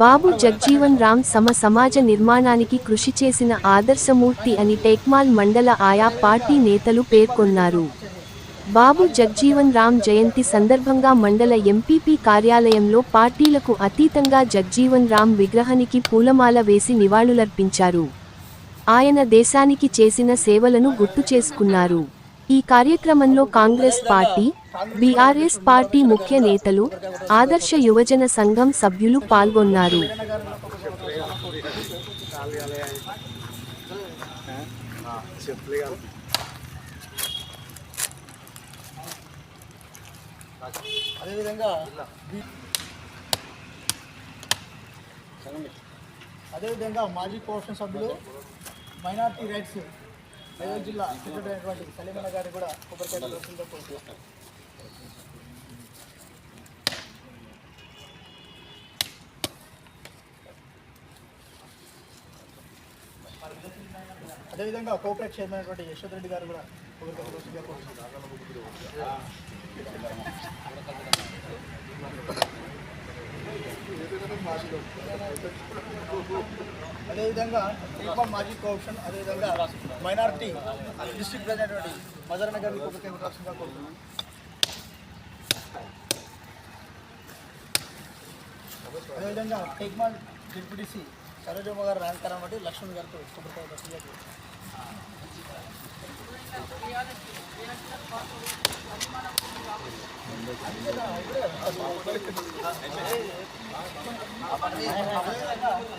బాబు జగ్జీవన్ రామ్ సమ సమాజ నిర్మాణానికి కృషి చేసిన ఆదర్శమూర్తి అని టేక్మాల్ మండల ఆయా పార్టీ నేతలు పేర్కొన్నారు. బాబు జగ్జీవన్ రామ్ జయంతి సందర్భంగా మండల ఎంపీపీ కార్యాలయంలో పార్టీలకు అతీతంగా జగ్జీవన్ రామ్ విగ్రహానికి పూలమాల వేసి నివాళులర్పించారు. ఆయన దేశానికి చేసిన సేవలను గుర్తు చేసుకున్నారు. ఈ కార్యక్రమంలో కాంగ్రెస్ పార్టీ బీఆర్ఎస్ పార్టీ ముఖ్య నేతలు ఆదర్శ యువజన సంఘం సభ్యులు పాల్గొన్నారు. అదేవిధంగా అదేవిధంగా మాజీ కోఆప్షన్ సభ్యులు మైనార్టీ రైట్స్ మెదక్ జిల్లా సెక్రటరీ అయినటువంటి సలీమన్న గారిని కూడా కొబ్బరికాయ అదేవిధంగా కోఆపరేట్ చైర్మన్ అయినటువంటి యశ్వత్ రెడ్డి గారు కూడా అదేవిధంగా టీకామ్ మాజీ కోఆప్షన్ అదేవిధంగా మైనార్టీ డిస్టిక్ ప్రెసిడెంట్ అయినటువంటి మదరన్న గారిని కొబ్బరికాయ కొట్టవలసిందిగా కోరుతున్నాను అదేవిధంగా టెక్మాల్ డిప్యూటీసీ సరోజమ్మ గారు రాంకరం బట్టి లక్ష్మణ్ గారితో కొబ్బరికాయ కొట్టవలసిందిగా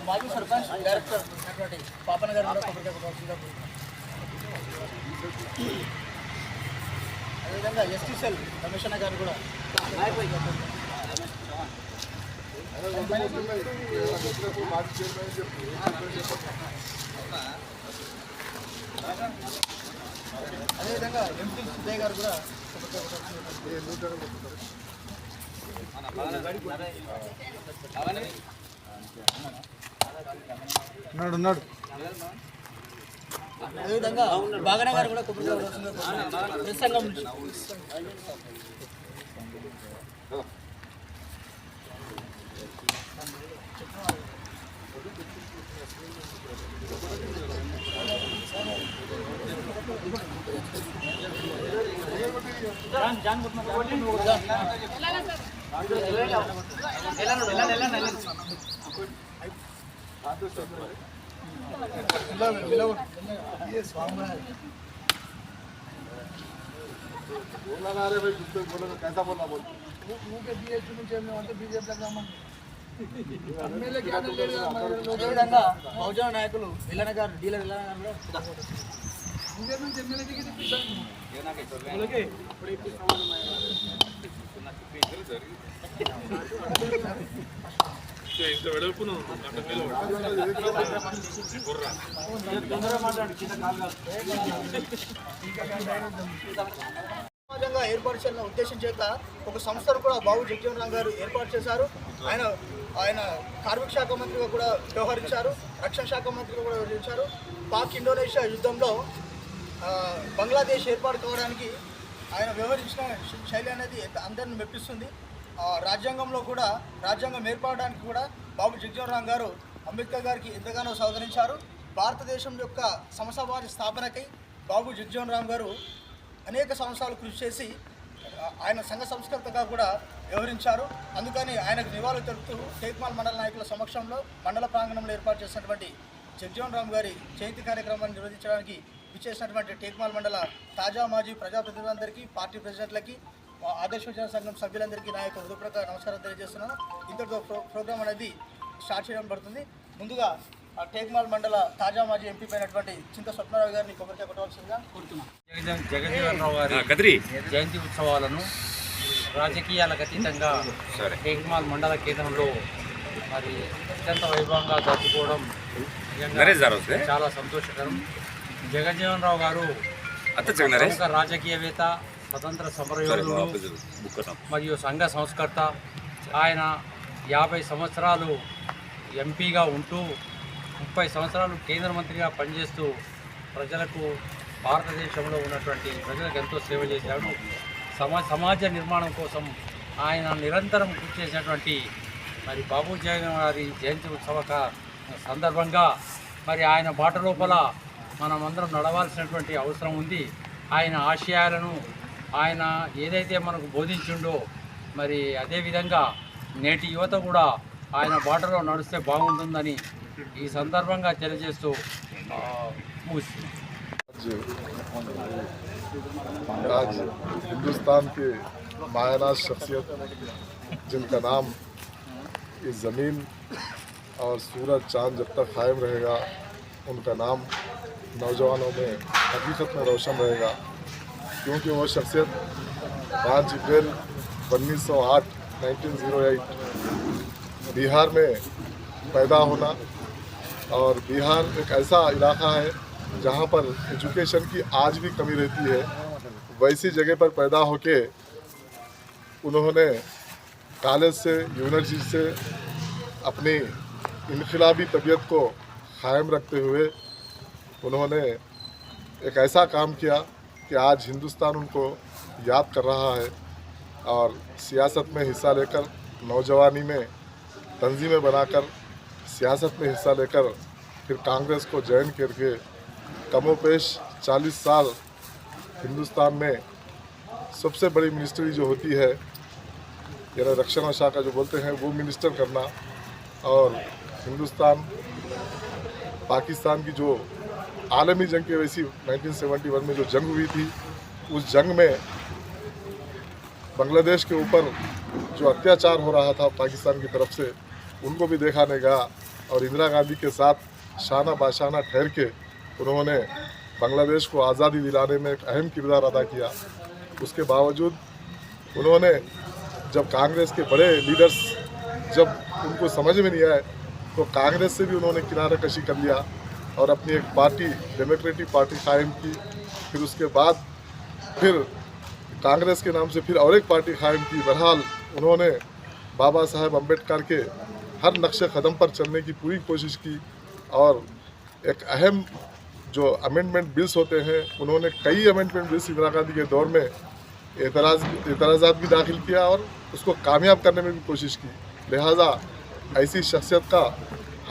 మాజీ సర్పంచ్ డైరెక్టర్ అయినటువంటి పాపన గారు కూడా కొబ్బరికాయ కొట్టవలసిందిగా కోరుతున్నాను. అదేవిధంగా ఎస్టీ సెల్ కమిషనర్ గారు కూడా అదేవిధంగా ఎంపీ సుజయ్ గారు కూడా. ఉన్నాడు ఉన్నాడు అదేవిధంగా బాగానే గారు కూడా కోరుతున్నాను. ప్రసంగం कैसा बोलना बोल मुंह के दिए चुनु चेम అంటే బీజేపీ దగ్గర ఎమ్మెల్యే క్యాండిడేట్ అదేవిధంగా బహుజన నాయకులు ఇల్లన గారు డీలర్ ఇల్లన సమాజంగా ఏర్పాటు చేయాలన్న ఉద్దేశం చేత ఒక సంస్థను కూడా బాబు జగజీవన్ రామ్ గారు ఏర్పాటు చేశారు. ఆయన ఆయన కార్మిక శాఖ మంత్రిగా కూడా వ్యవహరించారు రక్షణ శాఖ మంత్రిగా కూడా వ్యవహరించారు. పాక్ ఇండోనేషియా యుద్ధంలో బంగ్లాదేశ్ ఏర్పాటు కావడానికి ఆయన వ్యవహరించిన శైలి అనేది అందరిని మెప్పిస్తుంది. రాజ్యాంగంలో కూడా రాజ్యాంగం ఏర్పడడానికి కూడా బాబు జగ్జీవన్ రామ్ గారు అంబేద్కర్ గారికి ఎంతగానో సహకరించారు. భారతదేశం యొక్క సమసమాజ స్థాపనకై బాబు జగ్జీవన్ రామ్ గారు అనేక సంవత్సరాలు కృషి చేసి ఆయన సంఘ సంస్కర్తగా కూడా వ్యవహరించారు. అందుకని ఆయనకు నివాళులు తెలుపుతూ టేక్మాల్ మండల నాయకుల సమక్షంలో మండల ప్రాంగణంలో ఏర్పాటు చేసినటువంటి జగ్జీవన్ రామ్ గారి జయంతి కార్యక్రమాన్ని నిర్వహించడానికి విచ్చేసినటువంటి టేక్మాల్ మండల తాజా మాజీ ప్రజాప్రతినిధులందరికీ పార్టీ ప్రెసిడెంట్లకి ఆదర్శ విజయ సంఘం సభ్యులందరికీ నా యొక్క హృదయపూర్వక నమస్కారం తెలియజేస్తున్నాను. ఇంతటితో ప్రో ప్రోగ్రామ్ అనేది స్టార్ట్ చేయడం పడుతుంది. ముందుగా ఆ, టేక్మాల్ మండల తాజా మాజీ ఎంపీ అయినటువంటి చింత స్వప్నారావు గారిని కొబ్బరికాయ కొట్టవలసిందిగా కోరుతున్నాను. జగజీవన్ రావు గారి జయంతి ఉత్సవాలను రాజకీయాలకు అతీతంగా టేక్మాల్ మండల కేంద్రంలో మరి అత్యంత వైభవంగా జరుపుకోవడం నిజంగా చాలా సంతోషకరం. జగజీవన్ రావు గారు ప్రముఖ రాజకీయవేత్త స్వతంత్ర సమరయోధుడు మరియు సంఘ సంస్కర్త. ఆయన యాభై సంవత్సరాలు ఎంపీగా ఉంటూ ముప్పై సంవత్సరాలు కేంద్ర మంత్రిగా పనిచేస్తూ ప్రజలకు భారతదేశంలో ఉన్నటువంటి ప్రజలకు ఎంతో సేవ చేశాడు. సమా సమాజ నిర్మాణం కోసం ఆయన నిరంతరం కృషి చేసినటువంటి మరి బాబు జగన్ గారి జయంతి ఉత్సవ సందర్భంగా మరి ఆయన బాట లోపల మనం అందరం నడవాల్సినటువంటి అవసరం ఉంది ఆయన ఆశయాలను ఆయన ఏదైతే మనకు బోధించిండో మరి అదేవిధంగా నేటి యువత కూడా ఆయన బాటలో నడిస్తే బాగుంటుందని ఈ సందర్భంగా తెలియజేస్తూ ఆ, ముగిస్తున్నాను आज हिंदुस्तान के मायानाज शख्सियत जिनका नाम इस ज़मीन और सूरज चांद जब तक कायम रहेगा उनका नाम नौजवानों में हकीकत में रोशन रहेगा, क्योंकि वो शख्सियत पाँच अप्रैल उन्नीस सौ आठ नाइनटीन ज़ीरो एट बिहार में पैदा होना और बिहार एक ऐसा इलाका है जहाँ पर एजुकेशन की आज भी कमी रहती है। वैसी जगह पर पैदा होके उन्होंने कॉलेज से, यूनिवर्सिटी से अपनी इनकलाबी तबीयत को कायम रखते हुए उन्होंने एक ऐसा काम किया कि आज हिंदुस्तान उनको याद कर रहा है और सियासत में हिस्सा लेकर, नौजवानी में तंजीमें बनाकर सियासत में हिस्सा लेकर फिर कांग्रेस को ज्वाइन करके कमोपेश 40 साल हिंदुस्तान में सबसे बड़ी मिनिस्ट्री जो होती है, यानी रक्षा शाखा जो बोलते हैं, वो मिनिस्टर करना और हिंदुस्तान, पाकिस्तान की जो आलमी जंग की वैसी 1971 में जो जंग हुई थी, उस जंग में बांग्लादेश के ऊपर जो अत्याचार हो रहा था पाकिस्तान की तरफ़ से, उनको भी देखा देखाने गया और इंदिरा गांधी के साथ शाना बाशाना ठहर के उन्होंने बांग्लादेश को आज़ादी दिलाने में एक अहम किरदार अदा किया। उसके बावजूद उन्होंने जब कांग्रेस के बड़े लीडर्स जब उनको समझ में नहीं आए तो कांग्रेस से भी उन्होंने किनारा कशी कर लिया। और अपनी एक पार्टी डेमोक्रेटिक पार्टी कायम की, फिर उसके बाद फिर कांग्रेस के नाम से फिर और एक पार्टी कायम की। बहरहाल उन्होंने बाबा साहेब अंबेडकर के हर नक्शे कदम पर चलने की पूरी कोशिश की और एक अहम जो अमेंडमेंट बिल्स होते हैं, उन्होंने कई अमेंडमेंट बिल्स इंदिरा गांधी के दौर में एतराज़, एतराज़ात भी दाखिल किया और उसको कामयाब करने में भी कोशिश की। लिहाजा ऐसी शख्सियत का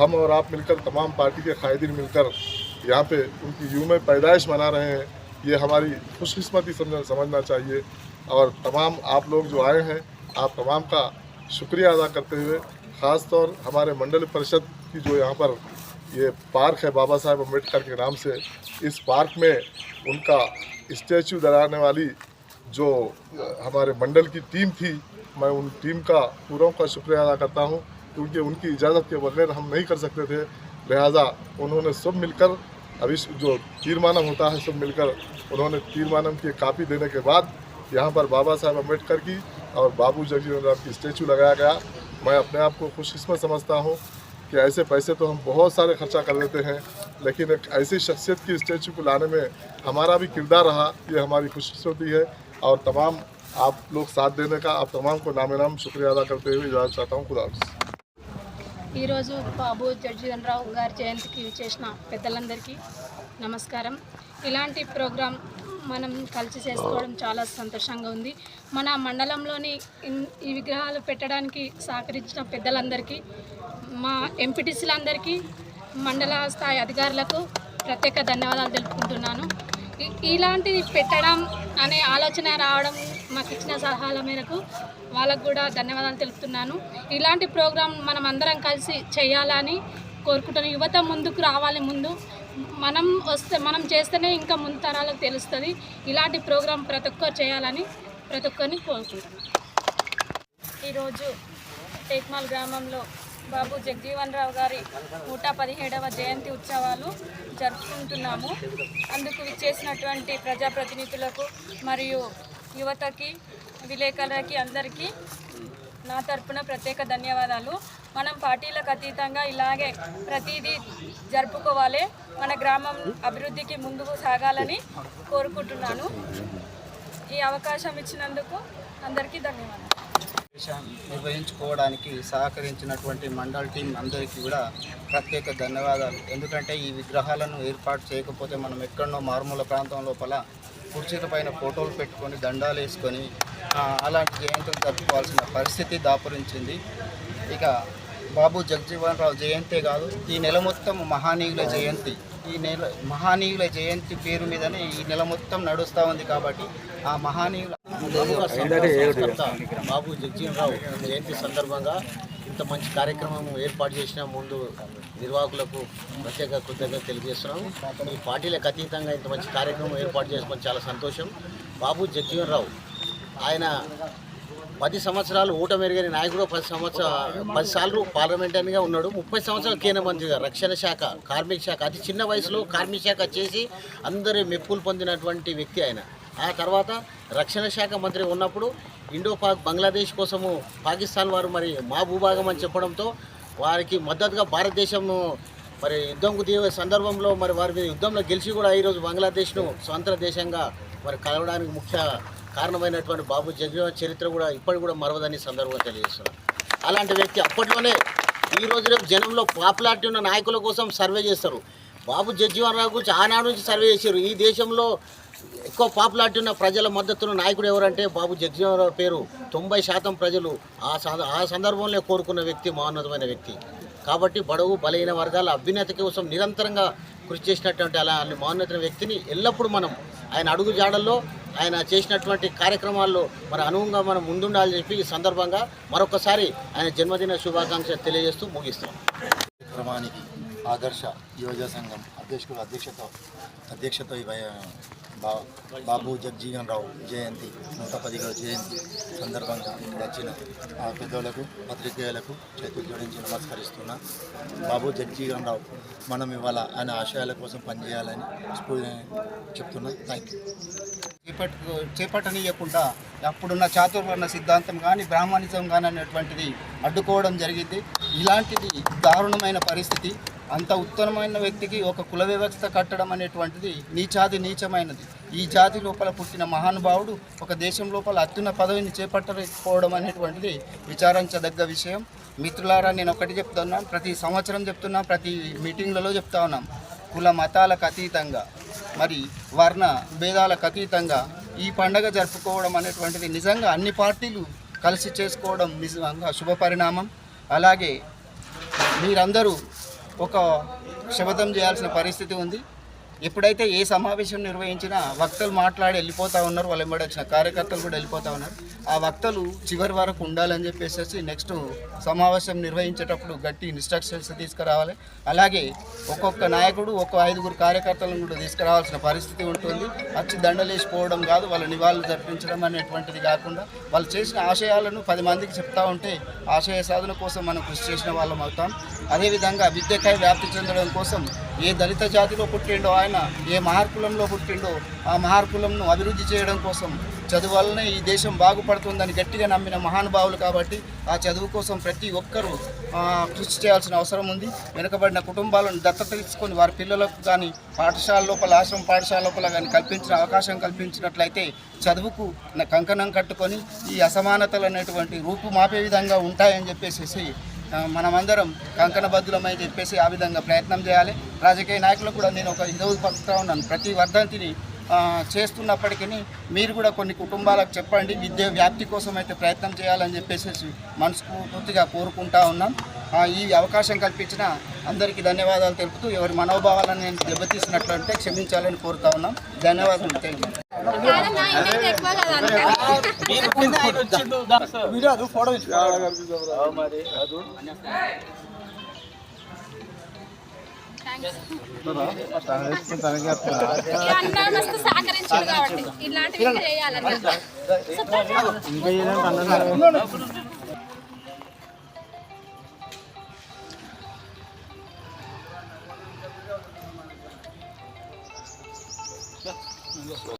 हम और आप मिलकर तमाम पार्टी के कायदीन मिलकर यहाँ पे उनकी यूम पैदाइश मना रहे हैं, ये हमारी खुशकस्मती समझ, समझना चाहिए। और तमाम आप लोग जो आए हैं, आप तमाम का शुक्रिया अदा करते हुए ख़ास तौर हमारे मंडल परिषद की जो यहाँ पर ये पार्क है बाबा साहेब अंबेडकर के नाम से, इस पार्क में उनका स्टैचू लगाने वाली जो हमारे मंडल की टीम थी, मैं उन टीम का पूरों का शुक्रिया अदा करता हूँ। क्योंकि उनकी इजाज़त के बगैर हम नहीं कर सकते थे। लिहाजा उन्होंने सब मिलकर, अभी जो तीरमानम होता है, सब मिलकर उन्होंने तीरमानम की कापी देने के बाद यहाँ पर बाबा साहब अंबेडकर की और बाबू जगजीवन राम की स्टैचू लगाया गया। मैं अपने आप को खुशकिस्मत समझता हूँ कि ऐसे पैसे तो हम बहुत सारे खर्चा कर लेते हैं, लेकिन एक ऐसी शख्सियत की स्टैचू को लाने में हमारा भी किरदार रहा, ये हमारी खुशकस्मती है। और तमाम आप लोग साथ देने का, आप तमाम को नामे शुक्रिया अदा करते हुए इजाज़त चाहता हूँ। खुदा हाफ़िज़। ఈరోజు బాబు జడ్జీవన్ రావు గారి జయంతికి చేసిన పెద్దలందరికీ నమస్కారం. ఇలాంటి ప్రోగ్రాం మనం కలిసి చేసుకోవడం చాలా సంతోషంగా ఉంది. మన మండలంలోని ఈ విగ్రహాలు పెట్టడానికి సహకరించిన పెద్దలందరికీ మా ఎంపీటీసీలందరికీ మండల స్థాయి అధికారులకు ప్రత్యేక ధన్యవాదాలు తెలుపుకుంటున్నాను. ఇలాంటిది పెట్టడం అనే ఆలోచన రావడం మాకు ఇచ్చిన సలహాల మేరకు వాళ్ళకు కూడా ధన్యవాదాలు తెలుపుతున్నాను. ఇలాంటి ప్రోగ్రాం మనం అందరం కలిసి చేయాలని కోరుకుంటున్నాను. యువత ముందుకు రావాలి ముందు. మనం వస్తే మనం చేస్తేనే ఇంకా ముందు తరాలకు తెలుస్తుంది. ఇలాంటి ప్రోగ్రాం ప్రతి ఒక్కరు చేయాలని ప్రతి ఒక్కరిని కోరుకుంటున్నాను. ఈరోజు టేక్మాల్ గ్రామంలో బాబు జగజీవన్ రావు గారి నూట పదిహేడవ జయంతి ఉత్సవాలు జరుపుకుంటున్నాము. అందుకు విచ్చేసినటువంటి ప్రజాప్రతినిధులకు మరియు యువతకి విలేకరులకి అందరికీ నా తరపున ప్రత్యేక ధన్యవాదాలు. మనం పార్టీలకు అతీతంగా ఇలాగే ప్రతిదీ జరుపుకోవాలి. మన గ్రామం అభివృద్ధికి ముందుకు సాగాలని కోరుకుంటున్నాను. ఈ అవకాశం ఇచ్చినందుకు అందరికీ ధన్యవాదాలు. నిర్వహించుకోవడానికి సహకరించినటువంటి మండల్ టీం అందరికీ కూడా ప్రత్యేక ధన్యవాదాలు. ఎందుకంటే ఈ విగ్రహాలను ఏర్పాటు చేయకపోతే మనం ఎక్కడో మారుమూల ప్రాంతం లోపల కుర్చీల పైన ఫోటోలు పెట్టుకొని దండాలు వేసుకొని అలాంటి జయంతులు జరుపుకోవాల్సిన పరిస్థితి దాపురించింది. ఇక బాబు జగజీవన్ రావు జయంతే కాదు ఈ నెల మొత్తం మహానీయుల జయంతి. ఈ నెల మహానీయుల జయంతి పేరు మీదనే ఈ నెల మొత్తం నడుస్తూ ఉంది కాబట్టి ఆ మహానీయుల బాబు జగజీవన్ రావు జయంతి సందర్భంగా ఇంత మంచి కార్యక్రమం ఏర్పాటు చేసిన ముందు నిర్వాహకులకు ప్రత్యేక కృతజ్ఞత తెలియజేస్తున్నాం ఈ పార్టీలకు అతీతంగా ఇంత మంచి కార్యక్రమం ఏర్పాటు చేసుకొని చాలా సంతోషం. బాబు జగ్జీవన్ రావు ఆయన పది సంవత్సరాలు ఊట మెరుగని నాయకుడు పది సంవత్సర పది సార్లు పార్లమెంటరీగా ఉన్నాడు. ముప్పై సంవత్సరాలు కేంద్ర మంత్రిగా రక్షణ శాఖ కార్మిక శాఖ. అతి చిన్న వయసులో కార్మిక శాఖ చేసి అందరి మెప్పులు పొందినటువంటి వ్యక్తి ఆయన. ఆ తర్వాత రక్షణ శాఖ మంత్రి ఉన్నప్పుడు ఇండో పాక్ బంగ్లాదేశ్ కోసము పాకిస్తాన్ వారు మరి మా భూభాగం అని చెప్పడంతో వారికి మద్దతుగా భారతదేశం మరి యుద్ధంకు దిగే సందర్భంలో మరి వారి మీద యుద్ధంలో గెలిచి కూడా ఈరోజు బంగ్లాదేశ్ను స్వతంత్ర దేశంగా మరి కలవడానికి ముఖ్య కారణమైనటువంటి బాబు జగన్ చరిత్ర కూడా ఇప్పటి కూడా మరవదని సందర్భంగా తెలియజేస్తున్నారు అలాంటి వ్యక్తి అప్పట్లోనే ఈ రోజు రేపు జనంలో పాపులారిటీ ఉన్న నాయకుల కోసం సర్వే చేస్తారు. బాబు జగజీవన్ రావు గురించి ఆనాడు నుంచి సర్వే చేశారు. ఈ దేశంలో ఎక్కువ పాపులారిటీ ఉన్న ప్రజల మద్దతును నాయకుడు ఎవరంటే బాబు జగజీవన్ పేరు. తొంభై శాతం ప్రజలు ఆ సంద- ఆ సందర్భంలో కోరుకున్న వ్యక్తి మహోన్నతమైన వ్యక్తి. కాబట్టి బడవు బలహీన వర్గాల అభ్యున్నతి కోసం నిరంతరంగా కృషి చేసినటువంటి అలా మహోన్నతమైన వ్యక్తిని ఎల్లప్పుడూ మనం ఆయన అడుగు జాడల్లో ఆయన చేసినటువంటి కార్యక్రమాల్లో మరి అనువుగా మనం ముందుండాలని చెప్పి ఈ సందర్భంగా మరొకసారి ఆయన జన్మదిన శుభాకాంక్షలు తెలియజేస్తూ ముగిస్తాం క్రమానికి ఆదర్శ యువజ సంఘం అధ్యక్షుడు అధ్యక్షత అధ్యక్షత బా- బాబు జగ్జీవన్ రావు జయంతి నూట పదిహేడు జయంతి సందర్భంగా ఇక్కడ వచ్చిన ఆ పెద్దలకు పత్రికేయులకు చేతులు జోడించి నమస్కరిస్తున్నా. బాబు జగ్జీవన్ రావు మనం ఇవాళ ఆయన ఆశయాల కోసం పనిచేయాలని చెప్తున్నా. Thank you. చేపట్టు చేపట్టనీయకుండా అప్పుడున్న చాతుర్వర్ణ సిద్ధాంతం కానీ బ్రాహ్మణిజం కానీ అనేటువంటిది అడ్డుకోవడం జరిగింది. ఇలాంటిది దారుణమైన పరిస్థితి. అంత ఉత్తమమైన వ్యక్తికి ఒక కుల వ్యవస్థ కట్టడం అనేటువంటిది నీచాది నీచమైనది. ఈ జాతి లోపల పుట్టిన మహానుభావుడు ఒక దేశం లోపల అత్యున్న పదవిని చేపట్టకపోవడం అనేటువంటిది విచారించదగ్గ విషయం. మిత్రులారా నేను ఒకటి చెప్తున్నాను ప్రతి సంవత్సరం చెప్తున్నా ప్రతి మీటింగ్లలో చెప్తా ఉన్నాం. కుల మతాలకు అతీతంగా మరి వర్ణ భేదాలకు అతీతంగా ఈ పండగ జరుపుకోవడం అనేటువంటిది నిజంగా అన్ని పార్టీలు కలిసి చేసుకోవడం నిజంగా శుభపరిణామం. అలాగే మీరందరూ ఒక శపథం చేయాల్సిన పరిస్థితి ఉంది. ఎప్పుడైతే ఏ సమావేశం నిర్వహించినా వక్తలు మాట్లాడి వెళ్ళిపోతూ ఉన్నారు వాళ్ళు వెంబడి వచ్చిన కార్యకర్తలు కూడా వెళ్ళిపోతూ ఉన్నారు. ఆ వక్తలు చివరి వరకు ఉండాలని చెప్పేసి నెక్స్ట్ సమావేశం నిర్వహించేటప్పుడు గట్టి ఇన్స్ట్రక్షన్స్ తీసుకురావాలి. అలాగే ఒక్కొక్క నాయకుడు ఒక్క ఐదుగురు కార్యకర్తలను కూడా తీసుకురావాల్సిన పరిస్థితి ఉంటుంది. వచ్చి దండలేసిపోవడం కాదు వాళ్ళ నివాళులు జరిపించడం అనేటువంటిది కాకుండా వాళ్ళు చేసిన ఆశయాలను పది మందికి చెప్తా ఉంటే ఆశయ సాధన కోసం మనం కృషి చేసిన వాళ్ళం అవుతాం. అదేవిధంగా విద్యకాయ వ్యాప్తి చెందడం కోసం ఏ దళిత జాతిలో పుట్టిండో ఆయన ఏ మహార్కులంలో పుట్టిండో ఆ మహార్కులంను అభివృద్ధి చేయడం కోసం చదువు వల్లనే ఈ దేశం బాగుపడుతుందని గట్టిగా నమ్మిన మహానుభావులు కాబట్టి ఆ చదువు కోసం ప్రతి ఒక్కరూ కృషి చేయాల్సిన అవసరం ఉంది. వెనుకబడిన కుటుంబాలను దత్తత తీసుకొని వారి పిల్లలకు కానీ పాఠశాల లోపల ఆశ్రమ పాఠశాల లోపల కానీ కల్పించిన అవకాశం కల్పించినట్లయితే చదువుకు కంకణం కట్టుకొని ఈ అసమానతలు అనేటువంటి రూపు మాపే విధంగా ఉంటాయని చెప్పేసి మనమందరం కంకణబద్ధులమని చెప్పేసి ఆ విధంగా ప్రయత్నం చేయాలి. రాజకీయ నాయకులకు కూడా నేను ఒక హిందూ పడుతూ ఉన్నాను. ప్రతి వర్ధంతిని చేస్తున్నప్పటికీ మీరు కూడా కొన్ని కుటుంబాలకు చెప్పండి. విద్య వ్యాప్తి కోసం అయితే ప్రయత్నం చేయాలని చెప్పేసి మనస్ఫూర్తిగా కోరుకుంటా ఉన్నాం. ఈ అవకాశం కల్పించిన అందరికీ ధన్యవాదాలు తెలుపుతూ ఎవరి మనోభావాలను నేను దెబ్బతీసినట్లంటే క్షమించాలని కోరుతా ఉన్నాం ధన్యవాదాలు థ్యాంక్ ఇలాంటివి చేయాలని Dios lo